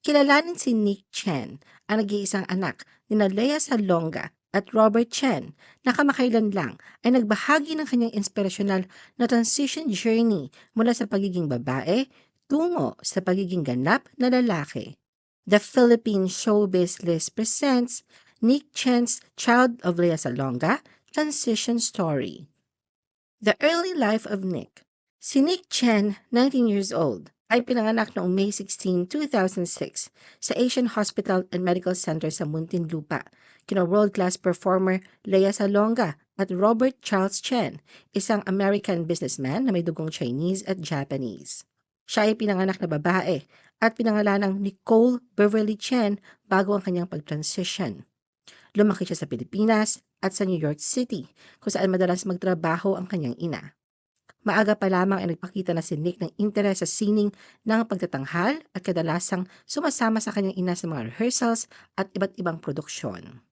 Kilalanin si Nick Chen, ang nag-iisang anak ni Lea Salonga at Robert Chen na kamakailan lang ay nagbahagi ng kanyang inspirasyonal na transition journey mula sa pagiging babae tungo sa pagiging ganap na lalaki. The Philippine Showbiz List presents Nick Chen's Child of Lea Salonga Transition Story. The Early Life of Nick Si Nick Chen, 19 years old, ay pinanganak noong May 16, 2006 sa Asian Hospital and Medical Center sa Muntinlupa kina world-class performer Lea Salonga at Robert Charles Chen, isang American businessman na may dugong Chinese at Japanese. Siya ay pinanganak na babae at pinangalanang Nicole Beverly Chen bago ang kanyang pag-transition. Lumaki siya sa Pilipinas at sa New York City kung saan madalas magtrabaho ang kanyang ina. Maaga pa lamang ay nagpakita na si Nick ng interes sa sining ng pagtatanghal at kadalasang sumasama sa kanyang ina sa mga rehearsals at iba't ibang produksyon.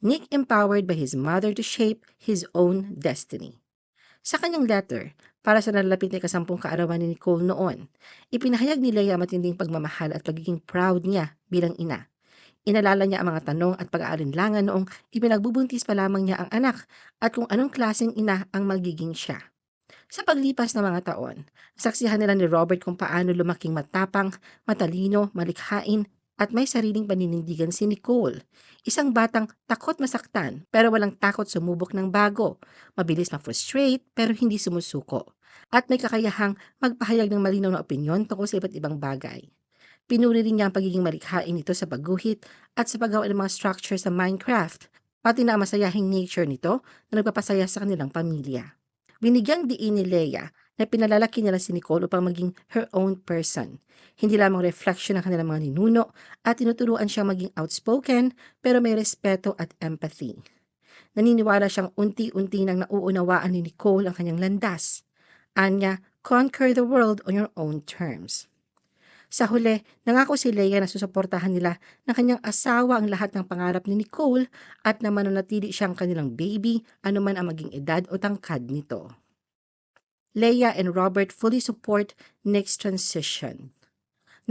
Nick empowered by his mother to shape his own destiny. Sa kanyang letter, para sa nalalapit na ikasampung kaarawan ni Nicole noon, ipinahayag ni Leia matinding pagmamahal at pagiging proud niya bilang ina. Inalala niya ang mga tanong at pag-aalinlangan noong ipinagbubuntis pa lamang niya ang anak at kung anong klaseng ina ang magiging siya. Sa paglipas ng mga taon, saksihan nila ni Robert kung paano lumaking matapang, matalino, malikhain, at may sariling paninindigan si Nicole. Isang batang takot masaktan pero walang takot sumubok ng bago. Mabilis ma-frustrate pero hindi sumusuko. At may kakayahang magpahayag ng malinaw na opinyon tungkol sa iba't ibang bagay. Pinuri rin niya ang pagiging malikhain nito sa pagguhit at sa paggawa ng mga structure sa Minecraft, pati na ang masayahing nature nito na nagpapasaya sa kanilang pamilya. Binigyang diin ni Leia na pinalalaki nila si Nicole upang maging her own person. Hindi lamang reflection ng kanilang mga ninuno at tinuturuan siyang maging outspoken pero may respeto at empathy. Naniniwala siyang unti-unti nang nauunawaan ni Nicole ang kanyang landas. Anya, conquer the world on your own terms. Sa huli, nangako si Leia na susuportahan nila ng kanyang asawa ang lahat ng pangarap ni Nicole at na mananatili siyang kanilang baby anuman ang maging edad o tangkad nito. Leia and Robert fully support Nick's transition.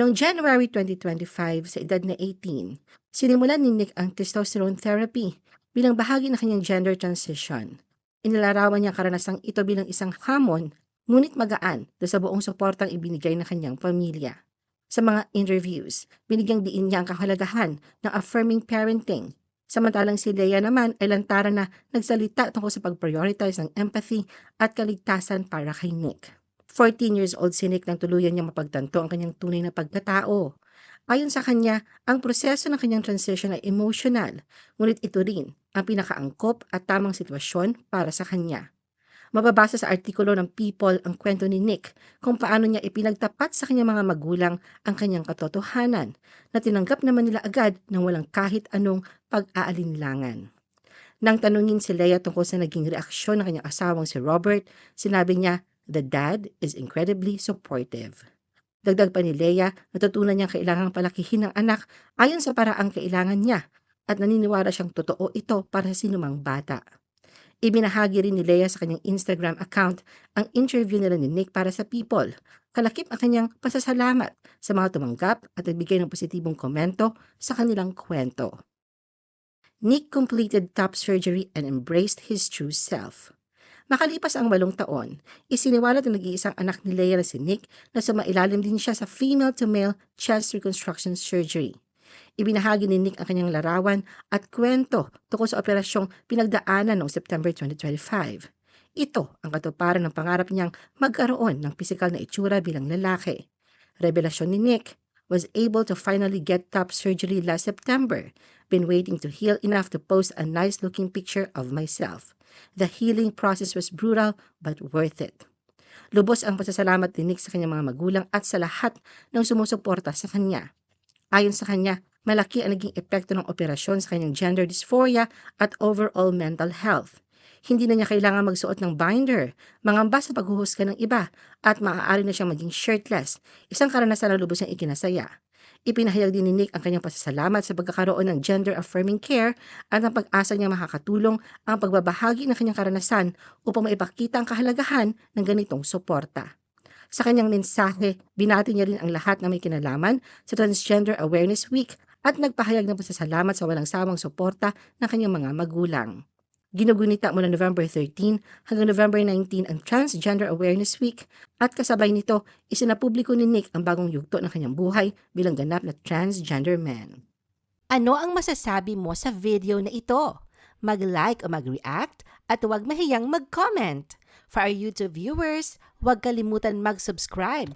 Noong January 2025, sa edad na 18, sinimulan ni Nick ang testosterone therapy bilang bahagi ng kanyang gender transition. Inilarawan niya karanasang ito bilang isang hamon, ngunit magaan do sa buong suportang ibinigay ng kanyang pamilya. Sa mga interviews, binigyang diin niya ang kahalagahan ng affirming parenting Samantalang si Leia naman ay lantaran na nagsalita tungkol sa pag-prioritize ng empathy at kaligtasan para kay Nick. 14 years old si Nick nang tuluyan niyang mapagtanto ang kanyang tunay na pagkatao. Ayon sa kanya, ang proseso ng kanyang transition ay emotional, ngunit ito rin ang pinakaangkop at tamang sitwasyon para sa kanya. Mababasa sa artikulo ng People ang kwento ni Nick kung paano niya ipinagtapat sa kanyang mga magulang ang kanyang katotohanan na tinanggap naman nila agad nang walang kahit anong pag-aalinlangan. Nang tanungin si Leia tungkol sa naging reaksyon ng kanyang asawang si Robert, sinabi niya, The dad is incredibly supportive. Dagdag pa ni Leia, natutunan niya kailangang palakihin ng anak ayon sa paraang kailangan niya at naniniwala siyang totoo ito para sa sinumang bata. Ibinahagi rin ni Leia sa kanyang Instagram account ang interview nila ni Nick para sa People. Kalakip ang kanyang pasasalamat sa mga tumanggap at nagbigay ng positibong komento sa kanilang kwento. Nick completed top surgery and embraced his true self. Makalipas ang walong taon, isiniwalat ng nag-iisang anak ni Leia na si Nick na sumailalim din siya sa female-to-male chest reconstruction surgery. Ibinahagi ni Nick ang kanyang larawan at kwento tungkol sa operasyong pinagdaanan noong September 2025. Ito ang katuparan ng pangarap niyang magkaroon ng pisikal na itsura bilang lalaki. Revelasyon ni Nick was able to finally get top surgery last September. Been waiting to heal enough to post a nice looking picture of myself. The healing process was brutal but worth it. Lubos ang pasasalamat ni Nick sa kanyang mga magulang at sa lahat ng sumusuporta sa kanya. Ayon sa kanya, malaki ang naging epekto ng operasyon sa kanyang gender dysphoria at overall mental health. Hindi na niya kailangan magsuot ng binder, mangamba sa paghuhusga ng iba, at maaari na siyang maging shirtless, isang karanasan na lubos niyang ikinasaya. Ipinahayag din ni Nick ang kanyang pasasalamat sa pagkakaroon ng gender-affirming care at ang pag-asa niya makakatulong ang pagbabahagi ng kanyang karanasan upang maipakita ang kahalagahan ng ganitong suporta. Sa kanyang mensahe, binati niya rin ang lahat na may kinalaman sa Transgender Awareness Week at nagpahayag ng pasasalamat sa walang sawang suporta ng kanyang mga magulang. Ginugunita mula November 13 hanggang November 19 ang Transgender Awareness Week at kasabay nito, isinapubliko ni Nick ang bagong yugto ng kanyang buhay bilang ganap na transgender man. Ano ang masasabi mo sa video na ito? Mag-like o mag-react at huwag mahiyang mag-comment. For our YouTube viewers, huwag kalimutan mag-subscribe